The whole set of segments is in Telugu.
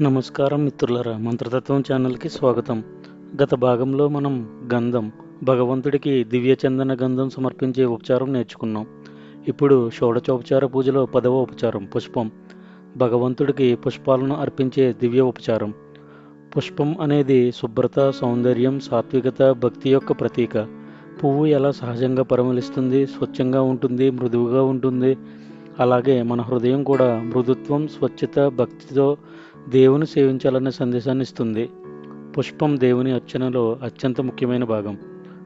నమస్కారం మిత్రులరా మంత్రతత్వం ఛానల్కి స్వాగతం. గత భాగంలో మనం గంధం భగవంతుడికి దివ్య చందన గంధం సమర్పించే ఉపచారం నేర్చుకున్నాం. ఇప్పుడు షోడచోపచార పూజలో పదవ ఉపచారం పుష్పం. భగవంతుడికి పుష్పాలను అర్పించే దివ్య ఉపచారం. పుష్పం అనేది శుభ్రత సౌందర్యం సాత్వికత భక్తి యొక్క ప్రతీక. పువ్వు ఎలా సహజంగా పరిమళిస్తుంది స్వచ్ఛంగా ఉంటుంది మృదువుగా ఉంటుంది. అలాగే మన హృదయం కూడా మృదుత్వం స్వచ్ఛత భక్తితో దేవుని సేవించాలనే సందేశాన్ని ఇస్తుంది. పుష్పం దేవుని అర్చనలో అత్యంత ముఖ్యమైన భాగం.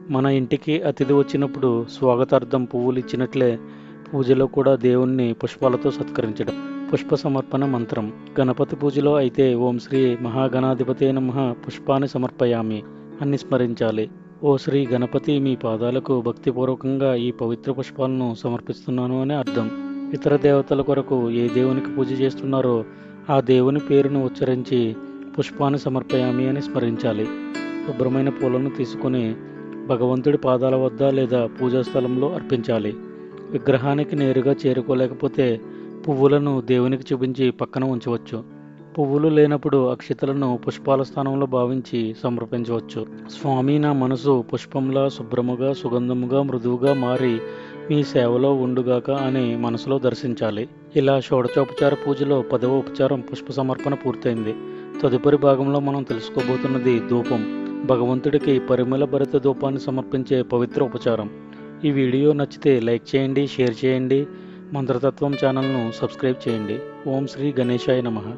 మన ఇంటికి అతిథి వచ్చినప్పుడు స్వాగతార్థం పువ్వులు ఇచ్చినట్లే పూజలో కూడా దేవుణ్ణి పుష్పాలతో సత్కరించడం. పుష్ప సమర్పణ మంత్రం. గణపతి పూజలో అయితే ఓం శ్రీ మహాగణాధిపతి నమ పుష్పాన్ని సమర్పయామి అని స్మరించాలి. ఓ శ్రీ గణపతి మీ పాదాలకు భక్తిపూర్వకంగా ఈ పవిత్ర పుష్పాలను సమర్పిస్తున్నాను అని అర్థం. ఇతర దేవతల కొరకు ఏ దేవునికి పూజ చేస్తున్నారో ఆ దేవుని పేరును ఉచ్చరించి పుష్పాన్ని సమర్పయామి అని స్మరించాలి. శుభ్రమైన పూలను తీసుకొని భగవంతుడి పాదాల వద్ద లేదా పూజా స్థలంలో అర్పించాలి. విగ్రహానికి నేరుగా చేరుకోలేకపోతే పువ్వులను దేవునికి చూపించి పక్కన ఉంచవచ్చు. పువ్వులు లేనప్పుడు అక్షితలను పుష్పాల స్థానంలో భావించి సమర్పించవచ్చు. స్వామి నా మనసు పుష్పంలా శుభ్రముగా సుగంధముగా మృదువుగా మారి మీ సేవలో ఉండుగాక అని మనసులో దర్శించాలి. ఇలా షోడచోపచార పూజలో పదవ ఉపచారం పుష్ప సమర్పణ పూర్తయింది. తదుపరి భాగంలో మనం తెలుసుకోబోతున్నది ధూపం. భగవంతుడికి పరిమళ భరిత ధూపాన్ని సమర్పించే పవిత్ర ఉపచారం. ఈ వీడియో నచ్చితే లైక్ చేయండి షేర్ చేయండి. మంత్రతత్వం ఛానల్ను సబ్స్క్రైబ్ చేయండి. ఓం శ్రీ గణేశాయ నమః.